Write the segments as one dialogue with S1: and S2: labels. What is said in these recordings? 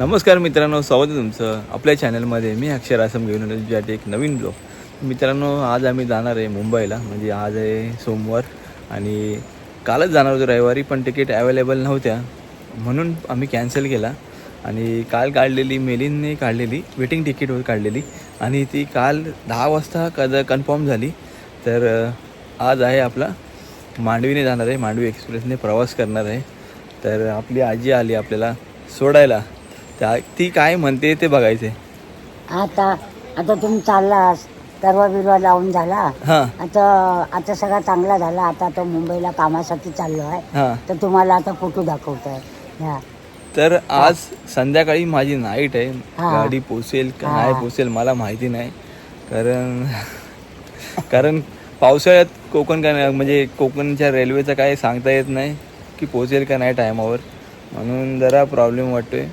S1: नमस्कार मित्रांनो स्वागत आहे तुमचं आपल्या चॅनलमध्ये मी अक्षर आसम घेऊन आलो तुझ्यासाठी एक नवीन ब्लॉग मित्रांनो आज आम्ही जाणार आहे मुंबईला. म्हणजे आज आहे सोमवार आणि कालच जाणार होतो रविवारी पण तिकीट अवेलेबल नव्हत्या. म्हणून आम्ही कॅन्सल केला. आणि काल काढलेली मेलीनने काढलेली वेटिंग तिकीटवर काढलेली. आणि ती काल दहा वाजता कद कन्फर्म झाली. तर आज आहे आपला मांडवीने जाणार आहे. मांडवी एक्सप्रेसने प्रवास करणार आहे. तर आपली आजी आली आपल्याला सोडायला. त्या ती काय म्हणते ते बघायचे.
S2: आता आता तुम्ही चाललास तरवा बिरवा लावून झाला.
S1: हां.
S2: आता आता सगळा चांगला झाला. आता तो मुंबईला कामासाठी चाललो आहे.
S1: हां.
S2: तर तुम्हाला आता फोटो दाखवतोय. ह्या
S1: तर आज संध्याकाळी माझी नाईट आहे.
S2: हा.
S1: गाडी पोचेल का
S2: हा.
S1: नाही पोचेल मला माहिती नाही. कारण कारण पावसाळ्यात कोकण का नाही म्हणजे कोकणच्या रेल्वेचं काय सांगता येत नाही की पोचेल का नाही टायमावर म्हणून जरा प्रॉब्लेम वाटतोय.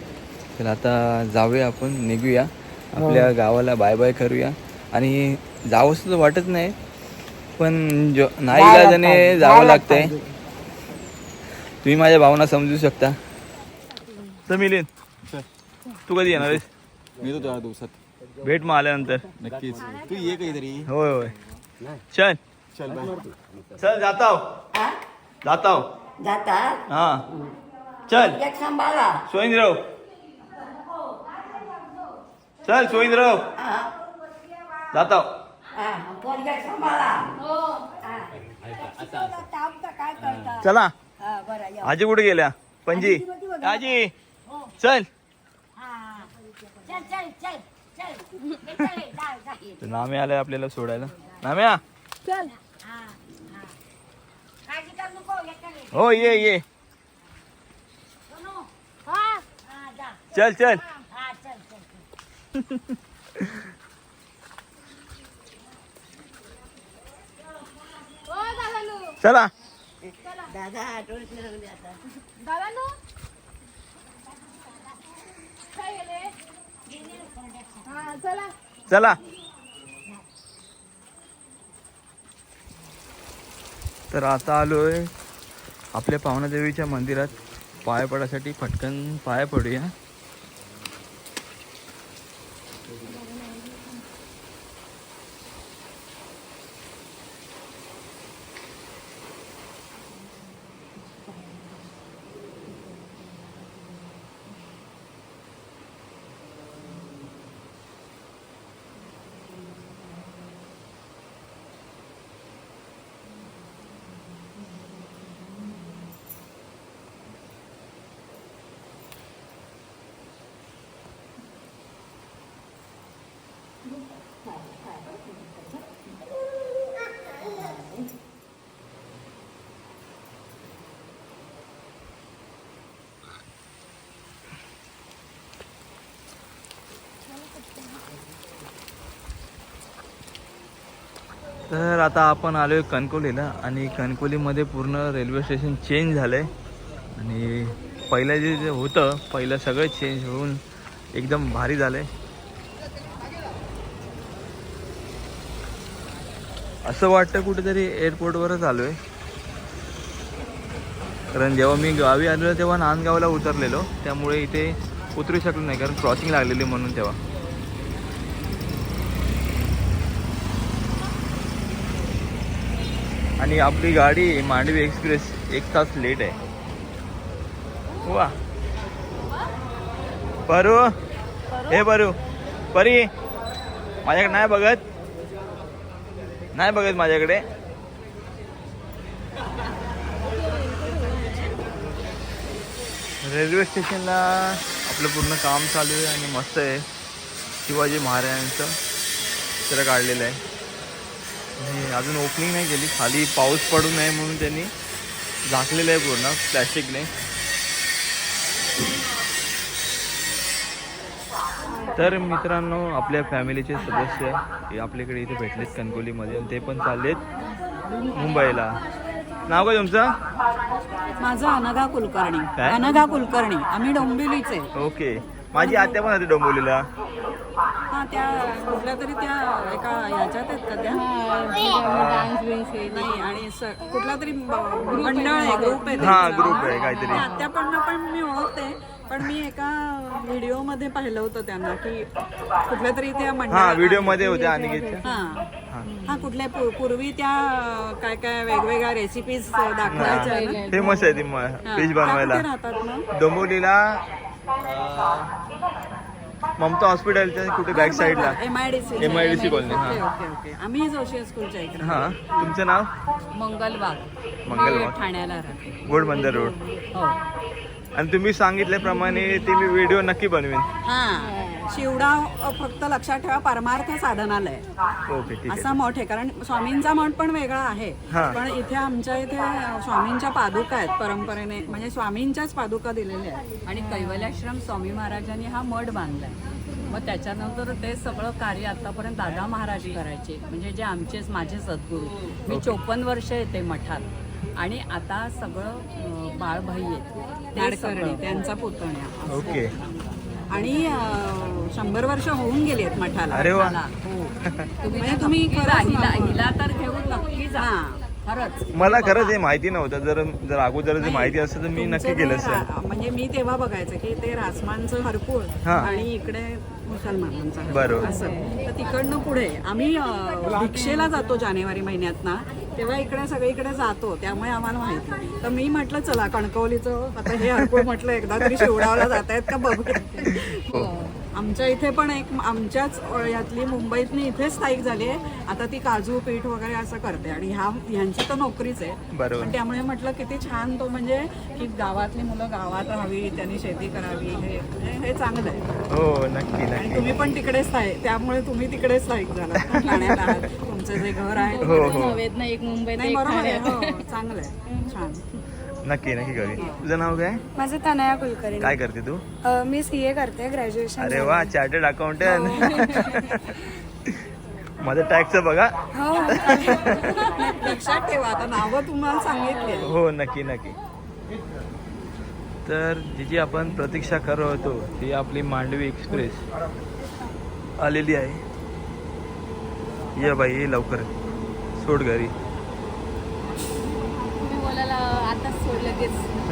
S1: तर आता जाऊया आपण निघूया. आपल्या गावाला बाय बाय करूया. आणि जावंसं तर वाटत नाही पण जो नाही जावं लागतंय. तुम्ही माझ्या भावना समजू शकता. तर मिलिंद. तू कधी येणार आहेस?
S3: मी तो थोड्या दिवसात.
S1: भेट मग आल्यानंतर.
S3: नक्कीच. तू ये काहीतरी.
S1: होय होय. चल.
S3: चल
S1: चल जाता जाता
S2: जाता
S1: हा. चल.
S2: एक सांभाळा.
S1: सोयींद्रव चल सोयींद्रव जाता.
S2: सांभाळा.
S1: चला. आजी कुठे गेल्या? पणजी. आजी चल. तर नामे आले आपल्याला सोडायला. नाम्या. हो ये ये. चल चल. चला. चला. तर आता आलोय आपल्या पावनादेवीच्या मंदिरात. पाय पडासाठी पटकन पाय पडूया. तर आता आपण आलोय कणकोलीला आणि कणकोलीमध्ये पूर्ण रेल्वे स्टेशन चेंज झालंय. आणि पहिलं जे जे होतं पहिलं सगळं चेंज होऊन एकदम भारी झालंय. असं वाटतं कुठेतरी एअरपोर्टवरच आलोय. कारण जेव्हा मी गावी आलेलो तेव्हा नांदगावला उतरलेलो. त्यामुळे इथे उतरू शकलो नाही कारण क्रॉसिंग लागलेली म्हणून तेव्हा. आणि आपली गाडी मांडवी एक्सप्रेस एक तास लेट आहे. वा. परू? हे परू. परी माझ्याकडे नाही बघत. नाही बघत माझ्याकडे. रेल्वे स्टेशनला आपलं पूर्ण काम चालू आहे आणि मस्त आहे. शिवाजी महाराजांचं चित्र काढलेलं आहे. आणि अजून ओपनिंग नाही केली. खाली पाऊस पडू नये म्हणून त्यांनी झाकलेलं आहे पूर्ण प्लॅस्टिकने. तर मित्रांनो आपल्या फॅमिलीचे सदस्य आपल्याकडे इथे भेटलेत कणकोलीमध्ये आणि ते पण चाललेत मुंबईला. नाव काय तुमचं?
S4: माझं अनघा कुलकर्णी? अनघा कुलकर्णी. आम्ही डोंबिवलीचे.
S1: ओके. माझी आत्या पण होती डोंबिवलीला.
S4: हा त्या कुठल्या तरी त्या एका ह्याच्यात आहेत का त्या? नाही आणि स- कुठला तरी ब- मंडळ आहे ग्रुप आहे.
S1: हा
S4: त्यांचा.
S1: ग्रुप आहे काहीतरी.
S4: त्या आत्यापणनं पण मी ओळखते पण मी एका व्हिडिओमध्ये पाहिलं होतं त्यांना की कुठल्या तरी त्या
S1: हा
S4: मंडळा-
S1: व्हिडिओमध्ये होत्या अनिकेतच्या
S4: हा. हा. कुठल्या पू- पूर्वी त्या काय काय वेगवेगळ्या रेसिपीज दाखवायच्या ना?
S1: फेमस आहे ती
S4: हा.
S1: फिश
S4: त्या
S1: बनवायला
S4: कुठे राहतात मग?
S1: डोंबिवलीला अं, ममता हॉस्पिटलच्या कुठे बॅक साईडला
S4: M I D C
S1: MIDC colony, हा.
S4: Okay okay okay. आम्ही जोशी स्कूलच्या इकडे.
S1: हा. तुमचं नाव?
S4: मंगलबाग.
S1: मंगलबाग.
S4: ठाण्याला राहते.
S1: गोड बंदर रोड.
S4: हो.
S1: आणि तुम्ही सांगितल्याप्रमाणे ते मी व्हिडिओ नक्की बनवेन.
S4: हा. शिवडाव अ, फक्त लक्षात ठेवा परमार्थ साधनालय.
S1: ओके ठीक आहे.
S4: असा मठ आहे. कारण स्वामींचा मठ पण वेगळा आहे.
S1: हा.
S4: पण इथे आमच्या इथे स्वामींच्या पादुका आहेत परंपरेने. म्हणजे स्वामींच्याच पादुका दिलेल्या आहेत.
S5: आणि कैवल्याश्रम स्वामी महाराजांनी हा मठ बांधलाय. मग त्याच्यानंतर ते सगळं कार्य आतापर्यंत दादा महाराज करायचे. म्हणजे जे आमचेच माझे सद्गुरू. मी चोपन्न वर्ष येते मठात. आणि आता सगळं अं, बाळभाई आहेत. ते
S4: नाडकर्णी
S5: सगळं.
S4: त्यांचा पुतण्या.
S1: ओके.
S4: आणि शंभर वर्ष होऊन गेली आहेत मठाला
S1: अरे वा.
S5: हो. तुम्ही
S4: म्हणजे तुम्ही खरंच.
S5: हिला हिला तर घेऊन नक्की जा
S4: हा.
S5: खरंच
S1: मला खरंच हे माहिती नव्हतं जर जर अगोदर जर माहिती असतं तर मी
S4: तुमचं
S1: नक्की
S4: ते
S1: केलं असतं
S4: रा- म्हणजे मी तेव्हा बघायचं की ते रासमांचं हरपूळ
S1: हा.
S4: आणि इकडे मुसलमानांचा.
S1: बरोबर.
S4: असं तर तिकडनं पुढे आम्ही अं, भिक्षेला जातो जानेवारी महिन्यात ना तेव्हा इकडे सगळीकडे जातो त्यामुळे आम्हाला माहिती तर मी म्हटलं चला कणकवलीचं आता हे हरपूळ म्हटलं एकदा तरी शिवडावला जात आहेत का बघू
S1: हो.
S4: आमच्या इथे पण एक आमच्याच यातली मुंबईतली इथे स्थायिक झाली आहे. आता ती काजू पीठ वगैरे असं करते आणि ह्या ह्यांची तर नोकरीच आहे. पण त्यामुळे म्हटलं किती छान तो म्हणजे की गावातली मुलं गावात राहावी त्यांनी शेती करावी हे हे- चांगलं आहे.
S1: हो नक्की
S4: आणि तुम्ही पण तिकडेच स्थायिक त्यामुळे तुम्ही तिकडेच स्थायिक झाला ठाण्यात आहात. तुमचं जे घर आहे.
S1: हो हो.
S5: नव्हेत ना एक मुंबईत
S4: नाही
S5: एक
S4: बरोबर आहे.
S5: ठाण्यात.
S4: हो चांगलं आहे. छान.
S1: नक्की नक्की करी. तुझं नाव काय?
S6: माझं तनया कुलकर्णी.
S1: काय करते तू?
S6: अ, मी सी ए करते ग्रॅज्युएशन
S1: अरे वा चार्टर्ड अकाउंटंट. माझं टॅक्सचं बघा.
S6: हो.
S4: लक्षात ठेवा आता नावं तुम्हाला सांगितली.
S1: हो नक्की नक्की. तर जी जी आपण प्रतीक्षा करत होतो. ती आपली मांडवी एक्सप्रेस. आलेली आहे. ये बाई ये लवकर. सोड घरी.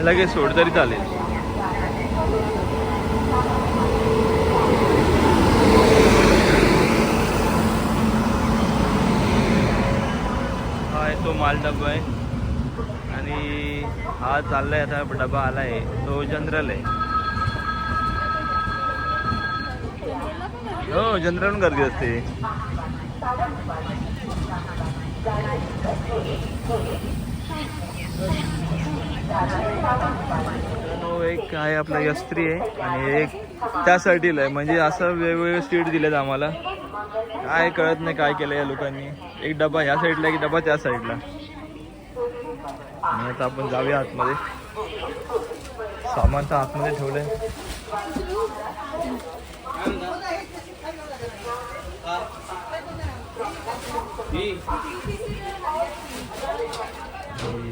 S5: लगेच.
S1: सोड तरी चालेल. हा आहे तो माल डबा आहे. आणि हा चाललाय आता डबा आलाय. तो जनरल आहे. हो जनरल गर्दी असते. एक आहे आपला यस्त्री आहे आणि एक त्यासाठीला आहे म्हणजे असं वेगवेगळे सीट दिलेत आम्हाला. काय कळत नाही काय केलं या लोकांनी. एक डबा ह्या साईडला एक डबा त्या साईडला. आणि आता आपण जाऊया आतमध्ये. सामान तर आतमध्ये ठेवलंय.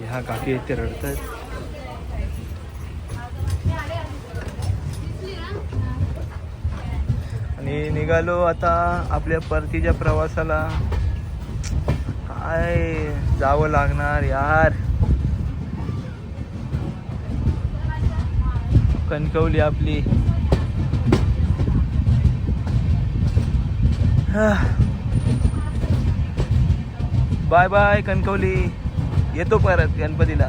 S1: ह्या काकी इथे आहेत आणि निघालो आता आपल्या परतीच्या प्रवासाला. काय जावं लागणार यार. कणकवली आपली. Bye bye Kankavli. येतो परत गणपतीला.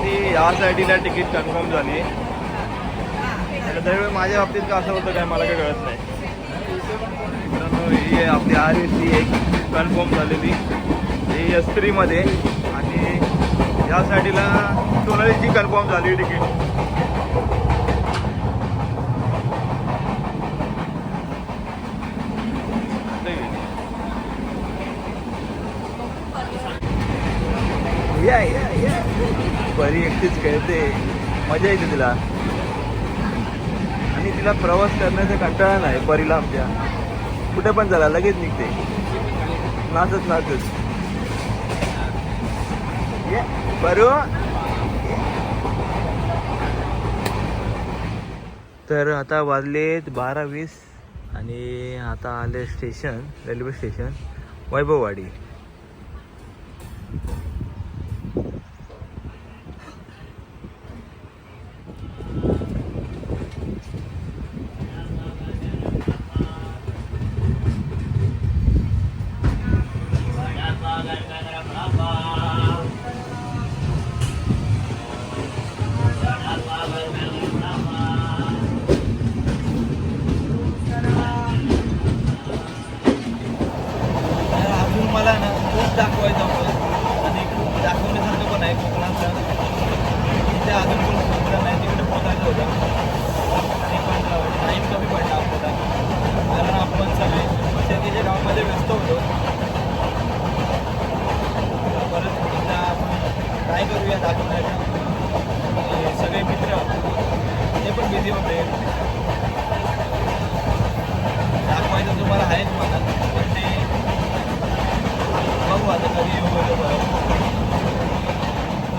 S1: ती या साईडीला तिकीट कन्फर्म झाली त्यावेळी माझ्या बाबतीत का असं होतं काय मला काही कळत नाही. मित्रांनो ही आहे आपली आर एस सी एक कन्फर्म झालेली. ही एस्त्रीमध्ये आणि या साईडीला सोनालीची कन्फर्म झाली तिकीट या या या. परी एकटीच खेळते. मजा येते तिला. आणि तिला प्रवास करण्याचा कंटाळा नाही परीला आमच्या. कुठे पण झाला लगेच निघते. नाचत नाचत. ये, तर आता वाजलेत बारा वीस आणि आता आले स्टेशन रेल्वे स्टेशन वैभववाडी अजून मला ना खूप दाखवायचं होतं आणि खूप दाखवण्यासारखं पण आहे कोकणाचं तिथे अजून कोण समुद्र नाही तिकडे पोचायचं होतं आणि पण टाईम कमी पडला आपल्याला कारण आपण सगळे शेतीच्या गावामध्ये व्यस्त होतो परत एकदा आपण ट्राय करूया दाखवण्याचा आणि सगळे मित्र ते पण बिझी होते दाखवायचं तुम्हाला आहेच मला पण ते बघू आता कधी येऊ वगैरे बरं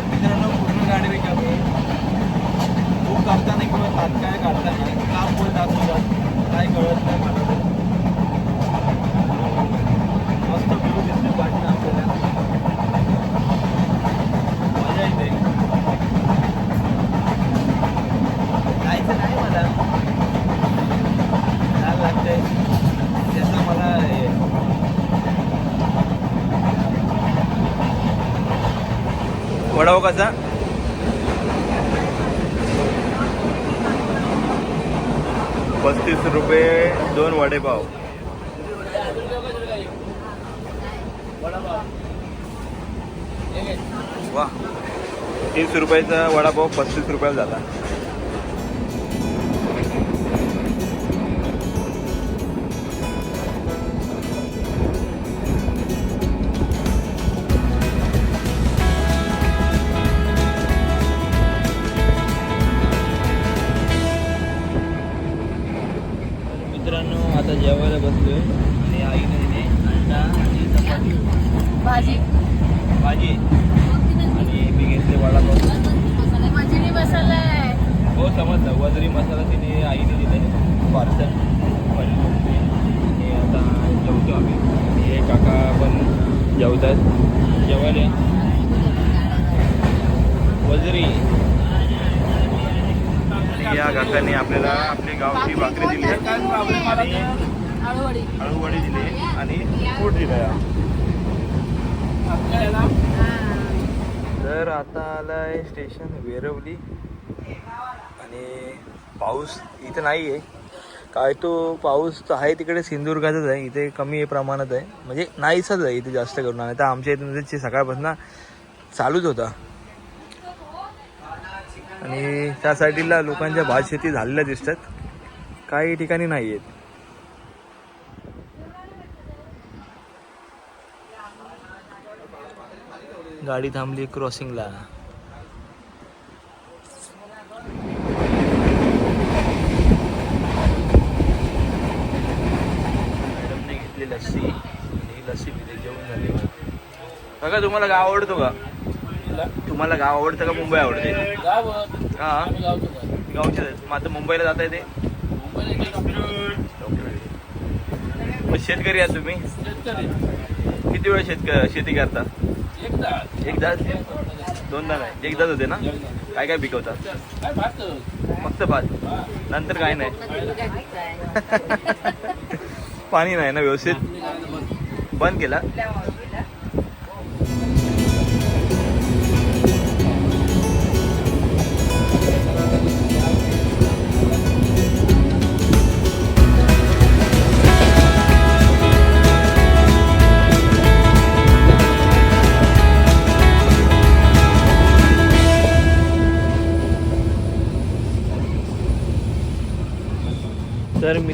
S1: मित्रांनो पूर्ण गाडी रिकामी बुक करताना किंवा तात्काळ काढताना काम बोल दाखवतात काय कळत नाही मला तर. मस्त व्ह्यू दिसते पाठीनं आपल्याला मजा येते जायचं नाही मला छान लागतंय त्याचा मला हे वडाव पस्तीस रुपये दोन वडेपाव. वा तीस रुपयाचा वडापाव पस्तीस रुपयाला झाला. जेवतात. जेवायला. वजरी. या काकाने आपल्याला आपली गावची भाकरी दिली. अळूवडी दिली. आणि पोट दिलं तर आता आलाय स्टेशन वेरवली. आणि पाऊस इथं नाही आहे काय तो पाऊस तर आहे तिकडे सिंधुदुर्गातच आहे इथे कमी प्रमाणात आहे. म्हणजे नाहीसाच आहे इथे जास्त करून. आणि आता आमच्या इथे म्हणजे सकाळपासून चालूच होता. आणि त्या साईडला लोकांच्या भात शेती झालेल्या दिसतात. काही ठिकाणी नाही आहेत गाडी थांबली क्रॉसिंगला मॅडमने घेतली लस्सी आणि ही लस्सी पिली जेवण झाले काका तुम्हाला गाव आवडतो का? तुम्हाला गाव आवडतं का मुंबई आवडते? हा. गावचे मग आता मुंबईला जाता येते मग शेतकरी आहात तुम्ही? किती वेळ शेतक शेती करता? एकदाच दोनदा नाही एकदाच होते ना? काय काय पिकवतात फक्त भात? नंतर काय नाही. पाणी नाही ना व्यवस्थित? बंद केला?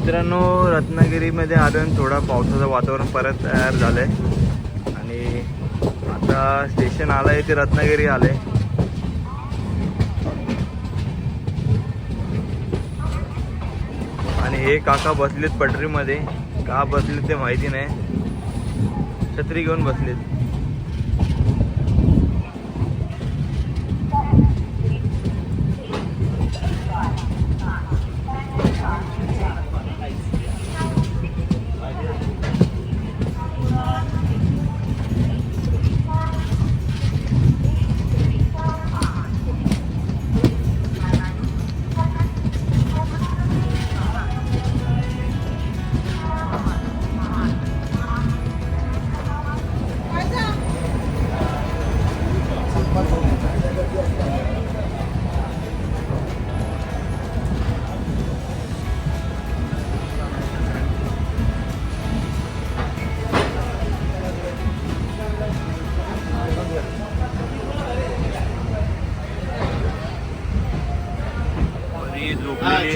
S1: मित्रांनो रत्नागिरीमध्ये आलो थोडा पावसाचं वातावरण परत तयार झालं आहे आणि आता स्टेशन आलं आहे ते रत्नागिरी आलं आहे आणि हे काका बसलेत पटरीमध्ये. का बसलेत ते माहिती नाही. छत्री घेऊन बसलेत.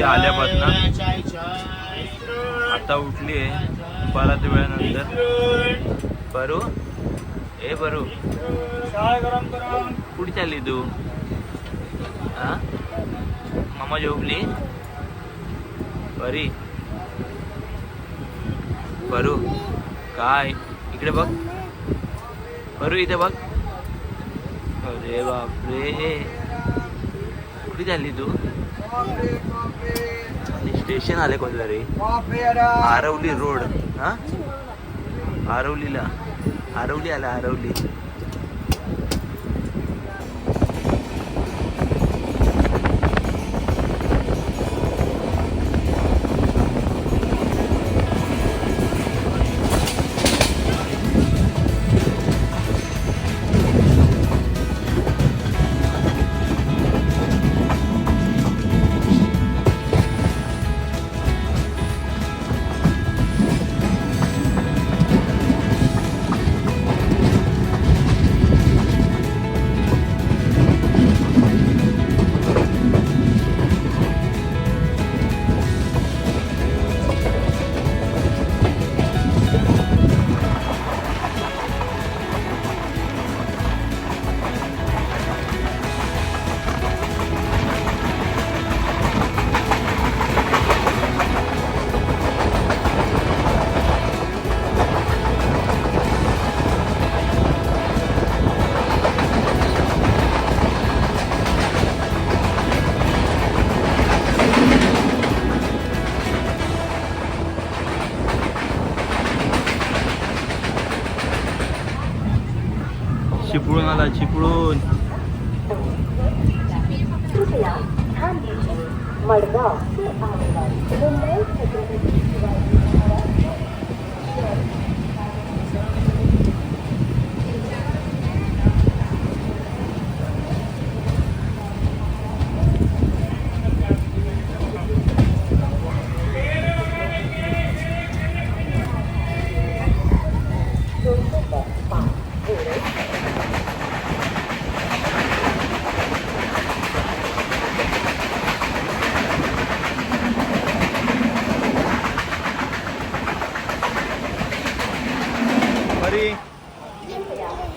S1: झोपली आल्यापासून आता उठली आहे बराच वेळानंतर. बरू? ए बरू. कुठे चालली तू? हा मामा झोपली? बरी. बरू. काय? इकडे बघ. बरू इथे बघ. अरे बापरे. कुठे चालली तू? स्टेशन आले कोणत्या रे आरवली रोड. हा? आरवलीला. आरवली आला आरवली.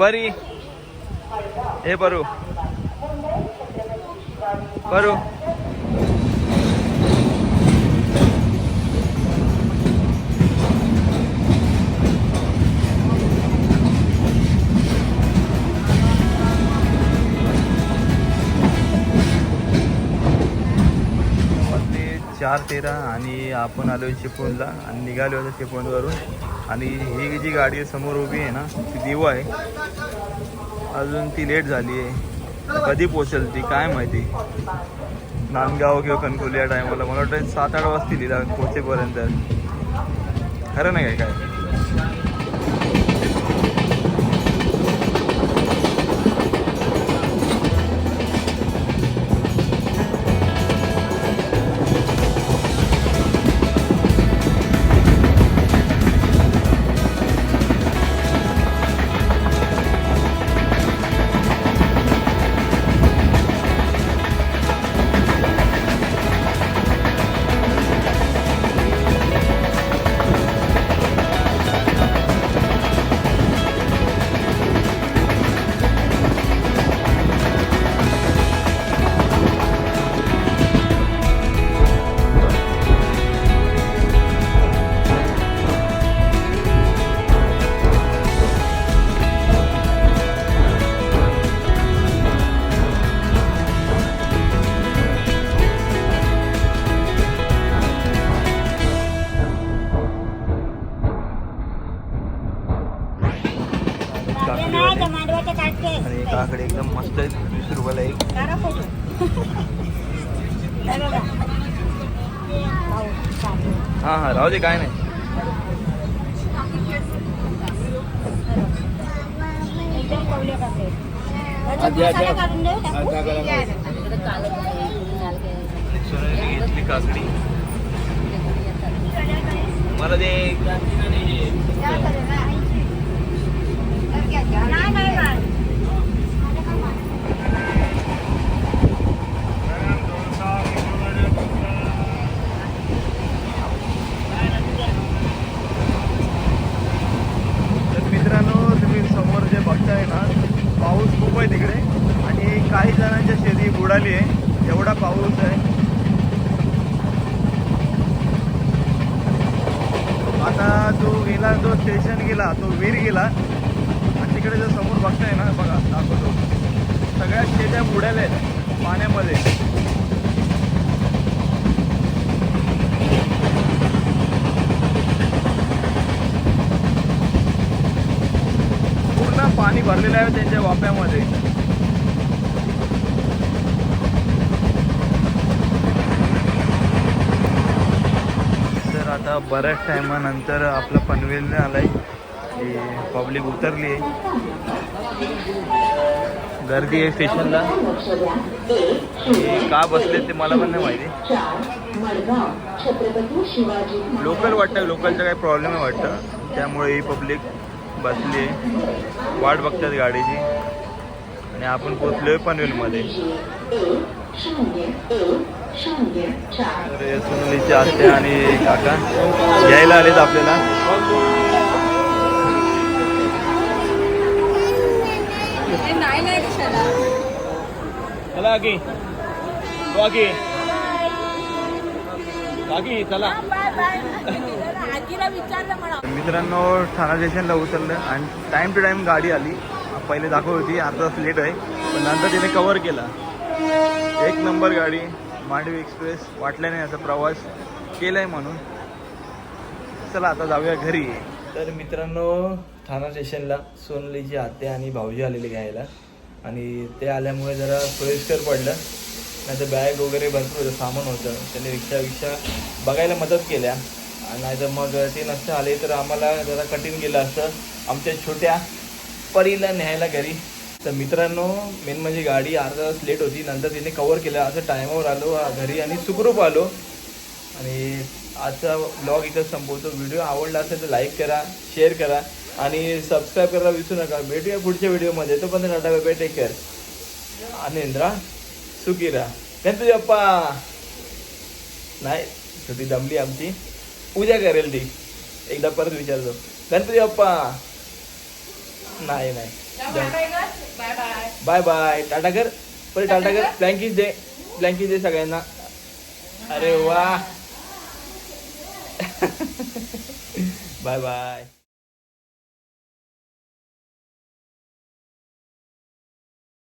S1: परी. हे परू. परू. चार तेरा आणि आपण आलो चिपळूणला आणि निघालो होतो चिपळूणवरून आणि ही जी गाडी समोर उभी आहे ना ती दिवा आहे. अजून ती लेट झाली आहे. कधी पोचेल ती काय माहिती? नांदगाव किंवा कणकोली या टायमाला मला वाटतं सात आठ वाजतील पोचेपर्यंत. खरं नाही काय? काय? आणि काकडे एकदम मस्त आहेत वीस रुपयाला एक. हां हां राहू दे काय नाही. घेतली काकडी. मला ते आहे एवढा पाऊस आहे आता जो गेला जो स्टेशन गेला तो वीर गेला आणि तिकडे जो समोर बघताय ना बघा दाखवतो सगळ्या शेत्या बुडाल्या आहेत पाण्यामध्ये पूर्ण पाणी भरलेलं आहे त्यांच्या वाप्यामध्ये तर आता बऱ्याच टायमानंतर आपलं पनवेल आलाय की पब्लिक उतरली आहे. गर्दी आहे स्टेशनला. का बसले ते मला पण नाही माहिती. लोकल वाटतं लोकलचा काही प्रॉब्लेम आहे वाटतं. त्यामुळे ही पब्लिक बसली आहे. वाट बघतात गाडीची. आणि आपण पोचलोय पनवेलमध्ये. सोनालीचे आत्या आणि काका. घ्यायला आलेत आपल्याला. चला की काकी काकी चला.
S7: आजीला विचारलं म्हणा
S1: मित्रांनो ठाणा स्टेशनला उतरलं आणि टाईम टू टाईम गाडी आली. पहिले दाखवत होती आता लेट आहे. पण नंतर तिने कवर केला. एक नंबर गाडी. मांडवी एक्सप्रेस वाटल्या नाही असा प्रवास केलाय म्हणून. चला आता जाऊया घरी. तर मित्रांनो ठाणा स्टेशनला सोनलीची आत्या आणि भाऊजी आलेले घ्यायला. आणि ते आल्यामुळे जरा सोयीस्कर पडलं. नाही तर बॅग वगैरे भरपूर होतं सामान होतं. त्याने रिक्षा विक्षा बघायला मदत केल्या. नाहीतर नाही तर मग ते नसतं आले तर आम्हाला जरा कठीण गेलं असतं. आमच्या छोट्या परीला न्यायला घरी. तर मित्रांनो मेन म्हणजे गाडी अर्धा तास लेट होती नंतर तिने कवर केलं असं टायमावर आलो घरी आणि सुखरूप आलो. आणि आजचा ब्लॉग इथं संपवतो. व्हिडिओ आवडला असेल तर लाईक करा शेअर करा आणि सबस्क्राईब करायला विसरू नका. भेटूया पुढच्या व्हिडिओमध्ये तो पण टाटा बाय टेक केअर आनंद्रा सुखी राहा गणपती बाप्पा नाही छोटी दमली आमची. उद्या करेल ती. एकदा परत विचारतो. गणपती बाप्पा नाही नाही. Bye bye. टाटा कर परत टाटा कर ब्लँकीज दे ब्लँकीज दे सगळ्यांना. अरे वा. Bye bye.